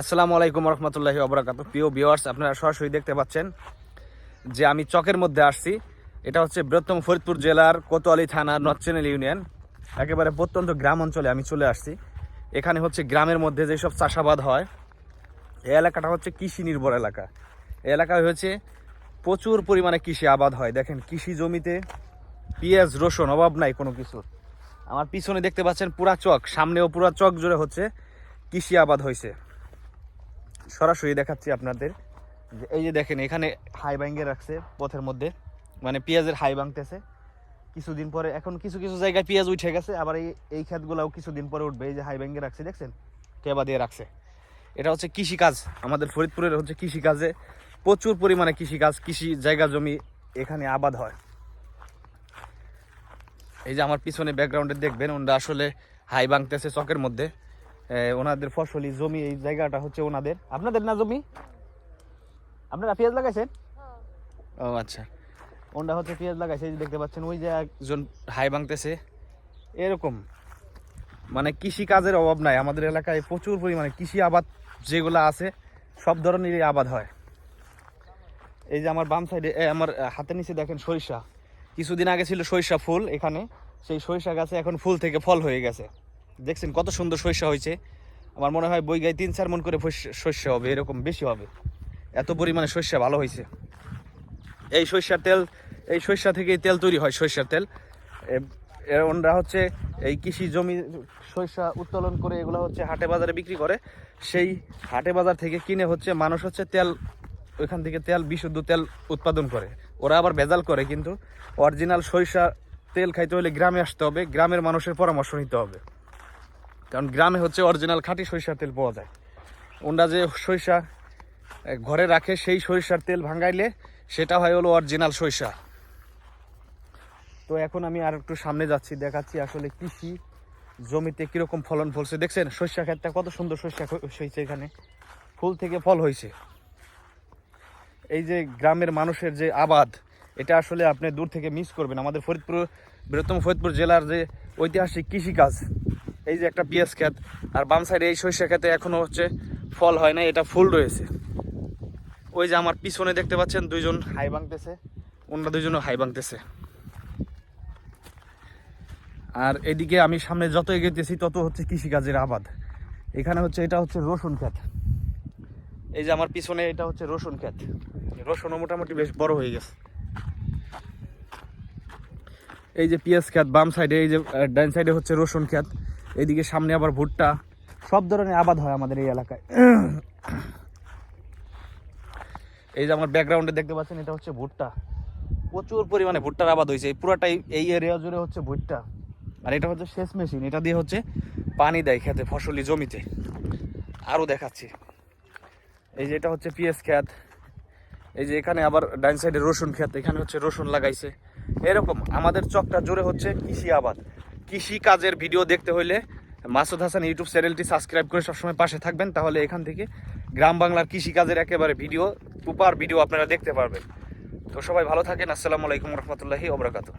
আসসালামু আলাইকুম রহমতুল্লাহি অবরাকাত প্রিয় ভিওয়ার্স আপনারা সরাসরি দেখতে পাচ্ছেন যে আমি চকের মধ্যে আসছি। এটা হচ্ছে বৃহত্তম ফরিদপুর জেলার কোতোয়ালি থানার নচ্চেনেল ইউনিয়ন। একেবারে প্রত্যন্ত গ্রাম অঞ্চলে আমি চলে আসছি। এখানে হচ্ছে গ্রামের মধ্যে যেসব চাষাবাদ হয়, এই এলাকাটা হচ্ছে কৃষি নির্ভর এলাকা। এই এলাকায় হচ্ছে প্রচুর পরিমাণে কৃষি আবাদ হয়। দেখেন, কৃষি জমিতে পেঁয়াজ, রসুন, অভাব নাই কোনো কিছু। আমার পিছনে দেখতে পাচ্ছেন পুরা চক, সামনেও পুরা চক জুড়ে হচ্ছে কৃষি আবাদ হয়েছে সরাসরি দেখাচ্ছি আপনাদের যে এই যে দেখেন, এখানে হাই ভাঙ্গে রাখছে পথের মধ্যে মানে পেঁয়াজের হাই ভাঙতেছে। কিছুদিন পরে, এখন কিছু কিছু জায়গায় পেঁয়াজ উঠে গেছে, আবার এই এই ক্ষেতগুলাও কিছুদিন পরে উঠবে। এই যে হাই ভাঙ্গে রাখছে, দেখছেন? কেবা দিয়ে রাখছে। এটা হচ্ছে কৃষিকাজ। আমাদের ফরিদপুরের হচ্ছে কৃষিকাজে প্রচুর পরিমাণে কৃষিকাজ, কৃষি জায়গা জমি এখানে আবাদ হয়। এই যে আমার পিছনে ব্যাকগ্রাউন্ডে দেখবেন, ওনারা আসলে হাই ভাঙতেছে চকের মধ্যে। ওনাদের ফসলি জমি এই জায়গাটা হচ্ছে ওনাদের। আপনাদের না জমি? আপনারা পেঁয়াজ লাগাইছেন? ও আচ্ছা। ওনটা হচ্ছে পেঁয়াজ লাগাইছে এই যে দেখতে পাচ্ছেন ওই যে একজন হাই ভাঙতেছে। এরকম। মানে কৃষি কাজের অভাব নাই। আমাদের এলাকায় প্রচুর পরিমাণে কৃষি আবাদ যেগুলো আছে সব ধরনেরই আবাদ হয়। এই যে আমার বাম সাইডে আমার হাতের নিচে দেখেন সরিষা। কিছুদিন আগে ছিল সরিষা ফুল এখানে। সেই সরিষা গাছে এখন ফুল থেকে ফল হয়ে গেছে। দেখছেন কত সুন্দর সরিষা হয়েছে। আমার মনে হয় বই গায়ে তিন চার মন করে শস্য হবে, এরকম বেশি হবে। এত পরিমাণে শস্য ভালো হয়েছে। এই সরিষার তেল, এই সরিষা থেকেই তেল তৈরি হয়, সরিষার তেল। ওনরা হচ্ছে এই কৃষি জমি সরিষা উত্তোলন করে এগুলো হচ্ছে হাটে বাজারে বিক্রি করে। সেই হাটে বাজার থেকে কিনে হচ্ছে, মানুষ হচ্ছে তেল, ওইখান থেকে তেল, বিশুদ্ধ তেল উৎপাদন করে। ওরা আবার ভেজাল করে, কিন্তু অরিজিনাল সরিষা তেল খাইতে হলে গ্রামে আসতে হবে, গ্রামের মানুষের পরামর্শ নিতে হবে। কারণ গ্রামে হচ্ছে অরিজিনাল খাঁটি সরিষার তেল পাওয়া যায়। ওনরা যে সরিষা ঘরে রাখে সেই সরিষার তেল ভাঙাইলে সেটা হয় হলো অরিজিনাল সরিষা। তো এখন আমি আর একটু সামনে যাচ্ছি, দেখাচ্ছি আসলে কৃষি জমিতে কীরকম ফলন ফলছে। দেখছেন, সরিষা ক্ষেতটা কত সুন্দর সরিষা হয়েছে এখানে। ফুল থেকে ফল হয়েছে। এই যে গ্রামের মানুষের যে আবাদ, এটা আসলে আপনি দূর থেকে মিস করবেন। আমাদের ফরিদপুর, বৃহত্তম ফরিদপুর জেলার যে ঐতিহাসিক কৃষিকাজ এই যে একটা পেঁয়াজ ক্ষেত, আর বাম সাইডে এই সরিষা খেতে এখনও হচ্ছে ফল হয় না এটা ফুল রয়েছে। ওই যে আমার পিছনে দেখতে পাচ্ছেন, দুইজন হাই ভাঙতেছে, অন্য দুইজনও হাই ভাঙতেছে। আর এদিকে আমি সামনে যত এগিয়েতেছি তত হচ্ছে কৃষিকাজের আবাদ। এখানে হচ্ছে, এটা হচ্ছে রসুন ক্ষেত। এই যে আমার পিছনে, এটা হচ্ছে রসুন ক্ষেত। রসুনও মোটামুটি বেশ বড় হয়ে গেছে। এই যে পেঁয়াজ ক্ষেত, বাম সাইডে, এই যে ডান সাইডে হচ্ছে রসুন ক্ষেত। এদিকে সামনে আবার ভুট্টা। সব ধরনের আবাদ হয় আমাদের এই এলাকায়। এই যে আমার ব্যাকগ্রাউন্ডে দেখতে পাচ্ছেন, এটা হচ্ছে ভুট্টা। প্রচুর পরিমাণে ভুট্টার আবাদ হয়েছে। এই পুরাটাই এই এরিয়া জুড়ে হচ্ছে ভুট্টা। আর এটা হচ্ছে সেচ মেশিন এটা দিয়ে হচ্ছে পানি দেয় খেতে ফসলি জমিতে। আরও দেখাচ্ছি। এই যে এটা হচ্ছে পিএস খ্যাত এই যে এখানে আবার ডাইন সাইডে রসুন খ্যাত এখানে হচ্ছে রসুন লাগাইছে। এরকম আমাদের চকটা জুড়ে হচ্ছে কৃষি আবাদ। কৃষি কাজের ভিডিও দেখতে হলে মাসুদ হাসান ইউটিউব চ্যানেলটি সাবস্ক্রাইব করে সবসময় পাশে থাকবেন, তাহলে এখান থেকে গ্রাম বাংলার কৃষিকাজের একেবারে ভিডিও সুপার ভিডিও আপনারা দেখতে পারবেন। তো সবাই ভালো থাকেন, আসসালামু আলাইকুম রহমতুল্লাহি ওবরাকাতু